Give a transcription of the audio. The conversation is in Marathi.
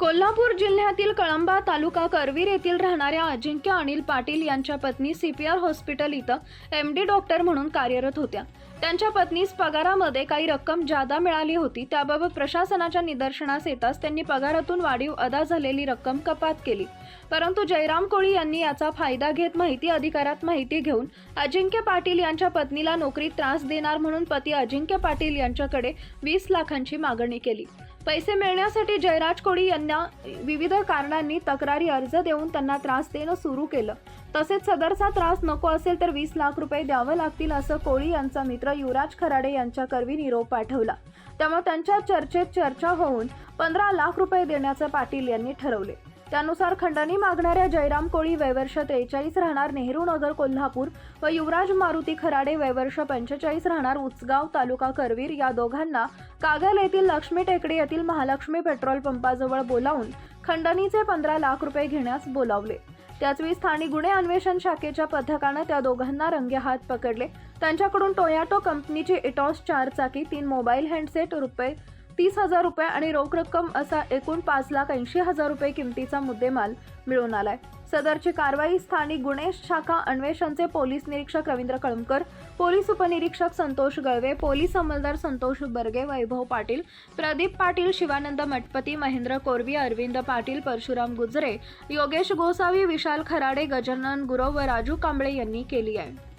कोल्हापूर जिल्ह्यातील कळंबा तालुका करवीर येथील राहणाऱ्या अजिंक्य अनिल पाटील यांच्या पत्नी सी पी आर हॉस्पिटल इथं एम डी डॉक्टर म्हणून कार्यरत होत्या. त्यांच्या पत्नीस पगारामध्ये काही रक्कम जादा मिळाली होती. त्याबाबत प्रशासनाच्या निदर्शनास येताच त्यांनी पगारातून वाढीव अदा झालेली रक्कम कपात केली. परंतु जयराम कोळी यांनी याचा फायदा घेत माहिती अधिकारात माहिती घेऊन अजिंक्य पाटील यांच्या पत्नीला नोकरीत त्रास देणार म्हणून पती अजिंक्य पाटील यांच्याकडे वीस लाखांची मागणी केली. पैसे मिळण्यासाठी जयराज कोळी यांना विविध कारणांनी तक्रारी अर्ज देऊन त्यांना त्रास देणं सुरू केलं. तसेच सदरचा त्रास नको असेल तर वीस लाख रुपये द्यावं लागतील असं कोळी यांचा मित्र युवराज खराडे यांच्याकरवी निरोप पाठवला. त्यामुळे त्यांच्या चर्चेत चर्चा होऊन पंधरा लाख रुपये देण्याचं पाटील यांनी ठरवले. त्यानुसार खंडणी मागणाऱ्या जयराम कोळी वयवर्ष त्रेचाळीस राहणार नेहरू नगर कोल्हापूर व युवराज मारुती खराडे वयवर्ष पंचेचाळीस राहणार उचगाव तालुका करवीर या दोघांना कागल येथील लक्ष्मी टेकडी येथील महालक्ष्मी पेट्रोल पंपाजवळ बोलावून खंडणीचे पंधरा लाख रुपये घेण्यास बोलावले. त्याचवेळी स्थानिक गुन्हे अन्वेषण शाखेच्या पथकानं त्या दोघांना रंगेहात पकडले. त्यांच्याकडून टोयाटो कंपनीची इटॉस चार चाकी तीन मोबाईल हँडसेट रुपये तीस हजार रुपये आणि रोख रक्कम असा एकूण पाच लाख ऐंशी हजार रुपये किमतीचा मुद्देमाल मिळून आलाय. सदरची कारवाई स्थानिक गुन्हे शाखा अन्वेषणचे पोलीस निरीक्षक रवींद्र कळमकर पोलीस उपनिरीक्षक संतोष गळवे पोलीस अंमलदार संतोष बर्गे वैभव पाटील प्रदीप पाटील शिवानंद मठपती महेंद्र कोरवी अरविंद पाटील परशुराम गुजरे योगेश गोसावी विशाल खराडे गजानन गुरव व राजू कांबळे यांनी केली आहे.